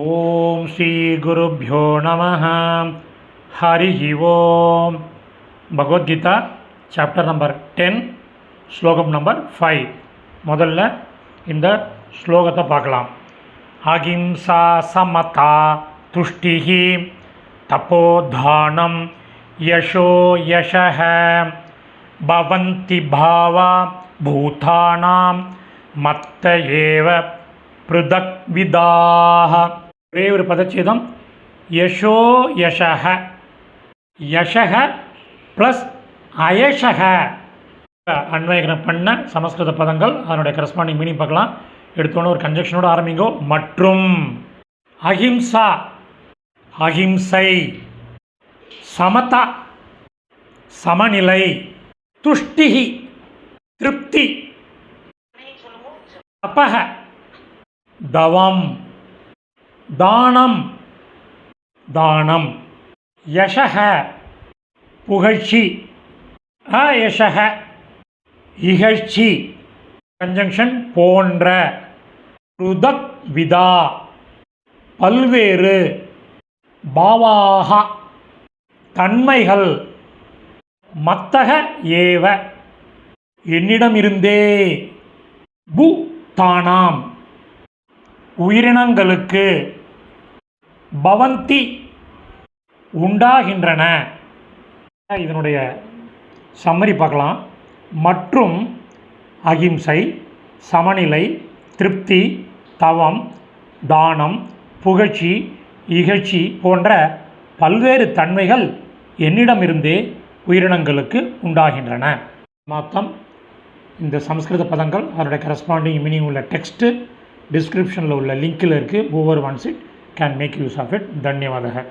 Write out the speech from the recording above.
ஓம் ஸ்ரீ குருப்பியோ நம ஹரி ஓம். பகவத்கீதா சாப்டர் நம்பர் டென் ஸ்லோகம் நம்பர் ஃபைவ் முதல்ல இந்த ஸ்லோகத்தை பார்க்கலாம். அகிம்சா சமதா துஷ்டிஹி தபோதானம் யசோ யசः பவந்தி பாவா பூதானாம் மத்த ஏவ பிருதக் விதாக ஒரே ஒரு பதச்சேதம். யசோ யஷக யஷக ப்ளஸ் அயஷக அன்வயகரம் பண்ண சமஸ்கிருத பதங்கள் அதனுடைய கரஸ்பாண்டிங் மீனிங் பார்க்கலாம். எடுத்தோன்னே ஒரு கன்ஜெக்ஷனோட ஆரம்பிங்கோ. மற்றும் அஹிம்சா. அஹிம்சை. சமதா. சமநிலை. துஷ்டிகி. திருப்தி. தபக தவம். தானம். தானம். யசக புகழ்ச்சி. அயசக இகழ்ச்சி. கன்ஜங்ஷன் போன்ற. ருதக் விதா. பல்வேறு. பாவாக தன்மைகள். மத்தக ஏவ. என்னிடமிருந்தே. பு தானாம். உயிரினங்களுக்கு. பவந்தி உண்டாகின்றன. இதனுடைய சம்மரி பார்க்கலாம். மற்றும் அகிம்சை சமநிலை திருப்தி தவம் தானம் புகழ்ச்சி இகழ்ச்சி போன்ற பல்வேறு தன்மைகள் என்னிடமிருந்தே உயிரினங்களுக்கு உண்டாகின்றன. மொத்தம் இந்த சமஸ்கிருத பதங்கள் அதனுடைய கரஸ்பாண்டிங் மீனிங் உள்ள டெக்ஸ்ட்டு டிஸ்கிரிப்ஷனில் உள்ள லிங்க்கில் இருக்குது ஒவ்வொரு once it can make use of it धन्यवाद है।